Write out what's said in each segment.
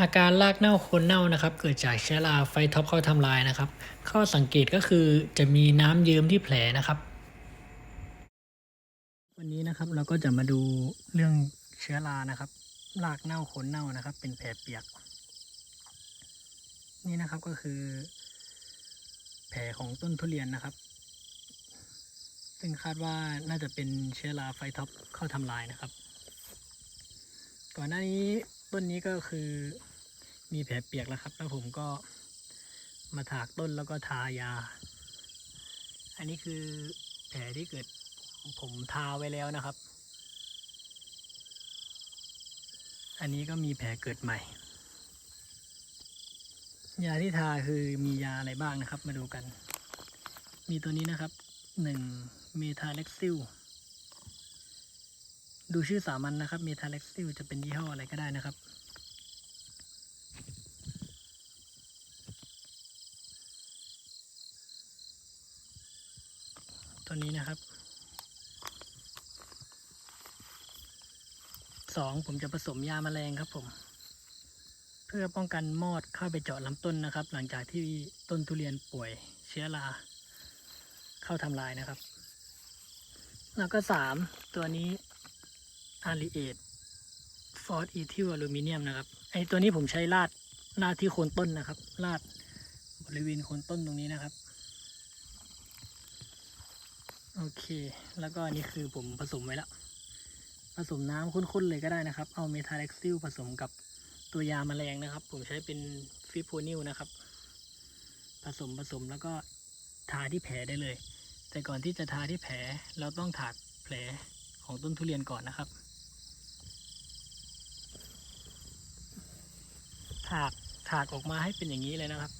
อาการรากเน่าโคนเน่านะครับ เกิดจากเชื้อราไฟท็อปเข้าทำลายนะครับ ข้อสังเกตก็คือจะมีน้ำเยิ้มที่แผลนะครับ วันนี้นะครับเราก็จะมาดูเรื่องเชื้อรานะครับรากเน่าโคนเน่านะครับ เป็นแผลเปียก นี่นะครับก็คือ แผลของต้นทุเรียนนะครับ ซึ่งคาดว่าน่าจะเป็นเชื้อราไฟท็อปเข้าทำลายนะครับ ก่อนหน้านี้ต้นนี้ก็คือ มีแผลเปียกแล้วครับ แล้วผมก็มาถากต้นแล้วก็ทายา อันนี้คือแผลที่เกิดผมทาไว้แล้วนะครับ อันนี้ก็มีแผลเกิดใหม่ ยาที่ทาคือมียาอะไรบ้างนะครับ มาดูกัน มีตัวนี้นะครับหนึ่งเมทาเล็กซิลดูชื่อสามัญนนะครับเมทาเล็กซิลจะเป็นยี่ห้ออะไรก็ได้นะครับ ตัวนี้นะครับสองผมจะผสมยาแมลงครับผม เพื่อป้องกันมอดเข้าไปเจาะลำต้นนะครับ หลังจากที่ต้นทุเรียนป่วยเชื้อรา เข้าทำลายนะครับ แล้วก็สามตัวนี้อารีเอทฟอสอีทิลอลูมิเนียมนะครับไอตัวนี้ผมใช้ลาดลาดที่โคนต้นนะครับลาดบริเวณโคนต้นตรงนี้นะครับ โอเค แล้วก็อันนี้คือผมผสมไว้แล้ว ผสมน้ำข้นๆเลยก็ได้นะครับ เอาเมทาเล็กซิลผสมกับตัวยาแมลงนะครับ ผมใช้เป็นฟิโพนิลนะครับ ผสมผสมแล้วก็ทาที่แผลได้เลย แต่ก่อนที่จะทาที่แผลเราต้องถากแผลของต้นทุเรียนก่อนนะครับ ถากถากออกมาให้เป็นอย่างนี้เลยนะครับ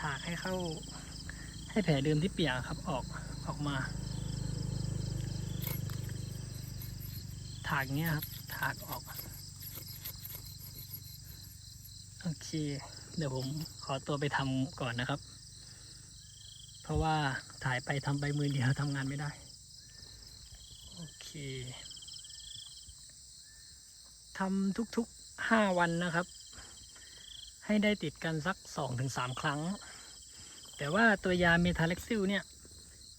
ถากให้เข้า ให้แผลเดิมที่เปียกครับออกออกมา ถากเงี้ยครับ ถากออก โอเค เดี๋ยวผมขอตัวไปทำก่อนนะครับ เพราะว่าถ่ายไปทำไปมือเดียวทำงานไม่ได้ โอเคทำทุกๆห้าวันนะครับ ให้ได้ติดกันสักสองถึงสามครั้ง แต่ว่าตัวยาเมทาเล็กซิลเนี่ย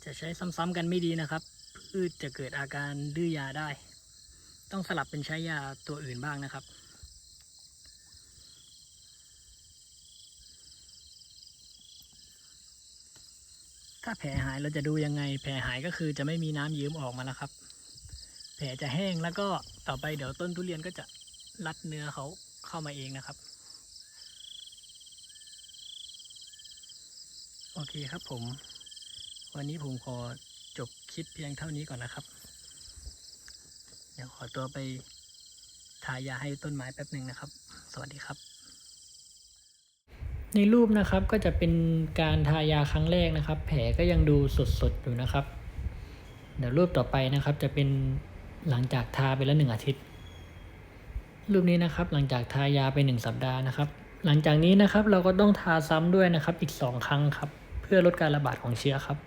จะใช้ซ้ำๆกันไม่ดีนะครับพืชจะเกิดอาการดื้อยาได้ ต้องสลับเป็นใช้ยาตัวอื่นบ้างนะครับ ถ้าแผลหายเราจะดูยังไง แผลหายก็คือจะไม่มีน้ำยืมออกมาแล้วครับ แผลจะแห้งแล้วก็ต่อไปเดี๋ยวต้นทุเรียนก็จะรัดเนื้อเขาเข้ามาเองนะครับ โอเคครับผม วันนี้ผมขอจบคลิปเพียงเท่านี้ก่อนนะครับ เดี๋ยวขอตัวไปทายาให้ต้นไม้แป๊บหนึ่งนะครับ สวัสดีครับ ในรูปนะครับก็จะเป็นการทายาครั้งแรกนะครับ แผลก็ยังดูสดๆอยู่นะครับ เดี๋ยวรูปต่อไปนะครับ จะเป็นหลังจากทาไปแล้วหนึ่งอาทิตย์ รูปนี้นะครับ หลังจากทายาไปหนึ่งสัปดาห์นะครับ หลังจากนี้นะครับเราก็ต้องทาซ้ำด้วยนะครับอีกสองครั้งครับ พื่อลดการระบาดของเชื้อครับ